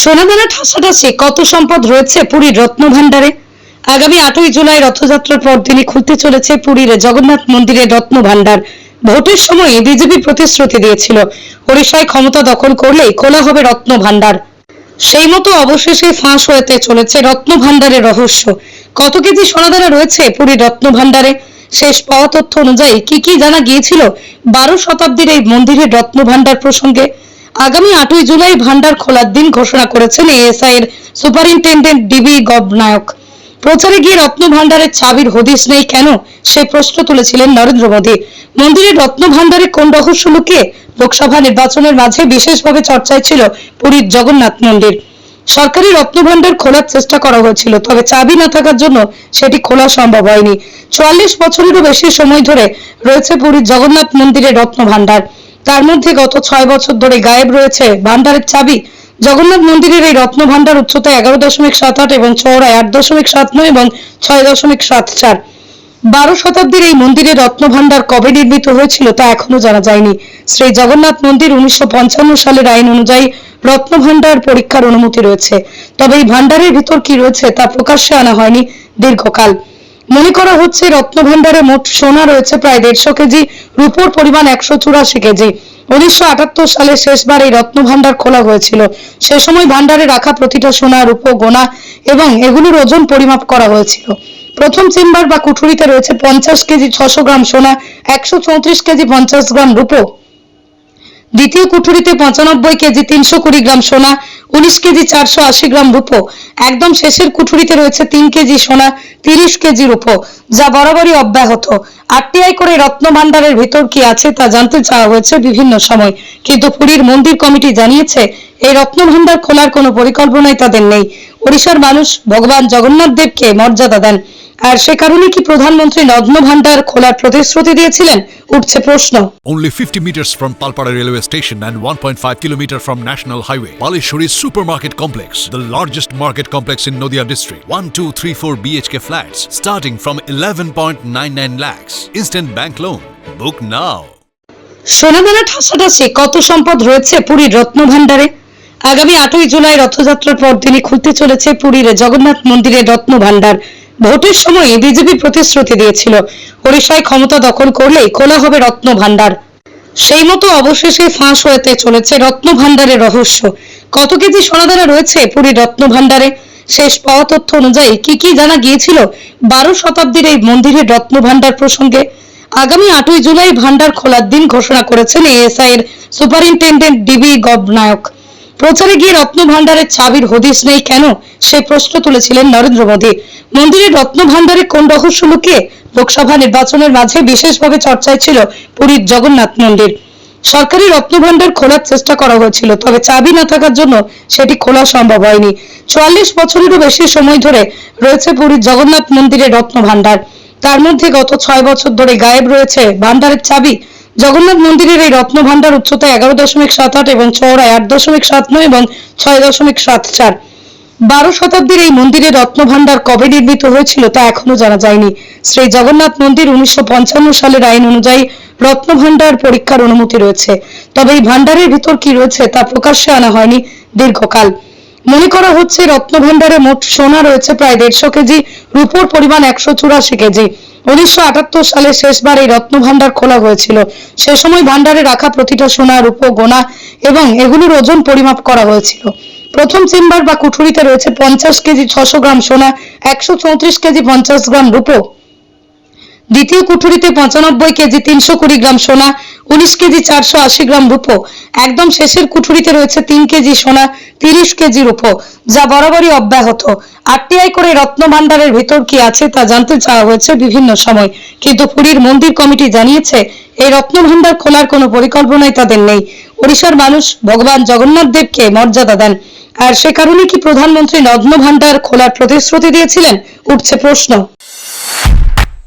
সোনাদানা ঠাসাঠাসি কত সম্পদ রয়েছে পুরীর রত্নভাণ্ডারে? আগামী আটই জুলাই রথযাত্রার পর দিনই খুলতে চলেছে পুরীর জগন্নাথ মন্দিরের রত্নভাণ্ডার। ভোটের সময় বিজেপি প্রতিশ্রুতি দিয়েছিল। ওড়িশায় ক্ষমতা দখল করলেই খোলা হবে রত্নভাণ্ডার। সেই মতো অবশেষে ফাঁস হতে চলেছে রত্নভাণ্ডারের রহস্য। কত কেজি সোনাদানা রয়েছে পুরীর রত্নভাণ্ডারে? শেষ পাওয়া তথ্য অনুযায়ী কি কি জানা গিয়েছিল বারো শতাব্দীর এই মন্দিরের রত্নভাণ্ডার প্রসঙ্গে? আগামী আটই জুলাই ভান্ডার খোলার দিন ঘোষণা করেছেন এএসআই এর সুপারিনটেন্ডেন্ট ডিবি গবনায়ক। প্রচারে গিয়ে রত্ন ভান্ডারের চাবির হদিস নেই কেন? সেই প্রশ্ন তুলেছিলেন নরেন্দ্র মোদী। মন্দিরের রত্ন ভান্ডারে কোন রহস্য লুকিয়ে লোকসভা নির্বাচনের মাঝে বিশেষভাবে চর্চায় ছিল পুরীর জগন্নাথ মন্দির। সরকারি রত্নভাণ্ডার খোলার চেষ্টা করা হয়েছিল, তবে চাবি না থাকার জন্য সেটি খোলা সম্ভব হয়নি। চুয়াল্লিশ বছরেরও বেশি সময় ধরে রয়েছে পুরীর জগন্নাথ মন্দিরের রত্নভাণ্ডার। তার মধ্যে গত ছয় বছর ধরে গায়েব রয়েছে ভাণ্ডারের চাবি। জগন্নাথ মন্দিরের এই রত্নভাণ্ডার উচ্চতা এগারো দশমিক সাত আট এবং চওড়ায় আট দশমিক সাত নয় এবং ছয় দশমিক সাত চার। বারো শতাব্দীর এই মন্দিরের রত্নভাণ্ডার কবে নির্মিত হয়েছিল তা এখনও জানা যায়নি। শ্রী জগন্নাথ মন্দির উনিশশো পঞ্চান্ন সালের আইন অনুযায়ী রত্ন রত্নভাণ্ডার পরীক্ষার অনুমতি রয়েছে। তবে এই ভাণ্ডারের ভিতর কি রয়েছে তা প্রকাশ্যে আনা হয়নি দীর্ঘকাল। মনে করা হচ্ছে রত্নভাণ্ডারে মোট সোনা রয়েছে প্রায় দেড়শো কেজি, রূপোর পরিমাণ একশো চুরাশি কেজি। উনিশশো আটাত্তর সালে শেষবার এই রত্ন রত্নভাণ্ডার খোলা হয়েছিল। সে সময় ভাণ্ডারে রাখা প্রতিটা সোনা, রূপো গোনা এবং এগুলোর ওজন পরিমাপ করা হয়েছিল। প্রথম চেম্বার বা কুঠুরিতে রয়েছে পঞ্চাশ কেজি, ছশো গ্রাম সোনা, একশো চৌত্রিশ কেজি, পঞ্চাশ গ্রাম রূপো। দ্বিতীয় কুঠুরিতে পঁচানব্বই কেজি, তিনশো কুড়ি গ্রাম সোনা, উনিশ কেজি, চারশো আশি গ্রাম রূপো। একদম শেষের কুঠুরিতে রয়েছে তিন কেজি সোনা, তিরিশ কেজি রূপো, যা বরাবরই অব্যাহত। আরটিআই করে রত্ন ভাণ্ডারের ভেতর কি আছে তা জানতে চাওয়া হয়েছে বিভিন্ন সময়। কিন্তু পুরীর মন্দির কমিটি জানিয়েছে এই রত্নভাণ্ডার খোলার কোনো পরিকল্পনাই তাদের নেই ওড়িশার মানুষ ভগবান জগন্নাথ দেবকে মর্যাদা দেন আর সে কারণে কি প্রধানমন্ত্রী রত্ন ভাণ্ডার খোলার প্রতিশ্রুতি দিয়েছিলেন উঠছে প্রশ্ন Only 50 meters from Palpara railway station and 1.5 kilometer from National Highway. Palishuri Supermarket Complex, the largest market complex in Noida district. 1, 2, 3, 4 BHK flats starting from 11.99 lakhs. Instant bank loan. Book now. সোনাদানা ঠাসাঠাসি কত সম্পদ রয়েছে পুরীর রত্নভাণ্ডারে আগামী আটই জুলাই রথযাত্রার পর দিনই খুলতে চলেছে পুরীর জগন্নাথ মন্দিরের রত্নভাণ্ডার ভোটের সময় বিজেপি প্রতিশ্রুতি দিয়েছিল। ওড়িশায় ক্ষমতা দখল করলেই খোলা হবে রত্নভাণ্ডার সেই মতো অবশেষে ফাঁস হতে চলেছে রত্নভাণ্ডারের রহস্য। কত কেজি সোনাদানা রয়েছে পুরীর রত্নভাণ্ডারে শেষ পাওয়া তথ্য অনুযায়ী কি কি জানা গিয়েছিল বারো শতাব্দীর এই মন্দিরের রত্নভাণ্ডার প্রসঙ্গে? আগামী আটই জুলাই ভান্ডার খোলার দিন ঘোষণা করেছেন এএসআই এর সুপারিনটেন্ডেন্ট ডিবি গবনায়ক। প্রচারে গিয়ে রত্ন ভাণ্ডারের চাবির হদিস নেই কেন? সেই প্রশ্ন তুলেছিলেন নরেন্দ্র মোদী। মন্দিরের রত্ন ভাণ্ডারে কোন রহস্য লুকিয়ে লোকসভা নির্বাচনের মাঝে বিশেষভাবে চর্চায় ছিল পুরীর জগন্নাথ মন্দির। সরকারি রত্নভাণ্ডার খোলার চেষ্টা করা হয়েছিল, তবে চাবি না থাকার জন্য সেটি খোলা সম্ভব হয়নি। চুয়াল্লিশ বছরেরও বেশি সময় ধরে রয়েছে পুরীর জগন্নাথ মন্দিরের রত্নভাণ্ডার। তার মধ্যে গত ছয় বছর ধরে গায়েব রয়েছে ভাণ্ডারের চাবি। জগন্নাথ মন্দিরের এই রত্ন ভাণ্ডার উচ্চতা এগারো দশমিক সাত আট এবং চওড়ায় আট দশমিক সাত নয় এবং ছয় দশমিক সাত চার। বারো শতাব্দীর এই মন্দিরের রত্নভাণ্ডার কবে নির্মিত হয়েছিল তা এখনও জানা যায়নি। শ্রী জগন্নাথ মন্দির উনিশশো পঞ্চান্ন সালের আইন অনুযায়ী রত্নভাণ্ডার পরীক্ষার অনুমতি রয়েছে। তবে এই ভাণ্ডারের ভিতর কি রয়েছে তা প্রকাশ্যে আনা হয়নি দীর্ঘকাল। মনে করা হচ্ছে রত্নভাণ্ডারে মোট সোনা রয়েছে প্রায় দেড়শো কেজি, রূপোর পরিমাণ একশো চুরাশি কেজি। উনিশশো আটাত্তর সালে শেষবার এই রত্ন রত্নভাণ্ডার খোলা হয়েছিল। সে সময় ভাণ্ডারে রাখা প্রতিটা সোনা, রূপো, গোনা এবং এগুলোর ওজন পরিমাপ করা হয়েছিল। প্রথম চেম্বার বা কুঠুরিতে রয়েছে পঞ্চাশ কেজি, ছশো গ্রাম সোনা, একশো চৌত্রিশ কেজি, পঞ্চাশ গ্রাম রূপো। দ্বিতীয় কুঠুরিতে পঁচানব্বই কেজি তিনশো কুড়ি গ্রাম সোনা, উনিশ কেজি চারশো আশি গ্রাম রূপো। একদম শেষের কুঠুরিতে রয়েছে তিন কেজি সোনা, তিরিশ কেজি রূপো, যা বরাবরই অব্যাহত। আরটিআই করে রত্ন ভাণ্ডারের ভিতর কি আছে তা জানতে চাওয়া হয়েছে বিভিন্ন সময়। কিন্তু পুরীর মন্দির কমিটি জানিয়েছে, এই রত্ন ভাণ্ডার খোলার কোনো পরিকল্পনাই তাদের নেই। ওড়িশার মানুষ ভগবান জগন্নাথ দেবকে মর্যাদা দেন। আর সে কারণে কি প্রধানমন্ত্রী রত্ন ভাণ্ডার খোলার প্রতিশ্রুতি দিয়েছিলেন? উঠছে প্রশ্ন।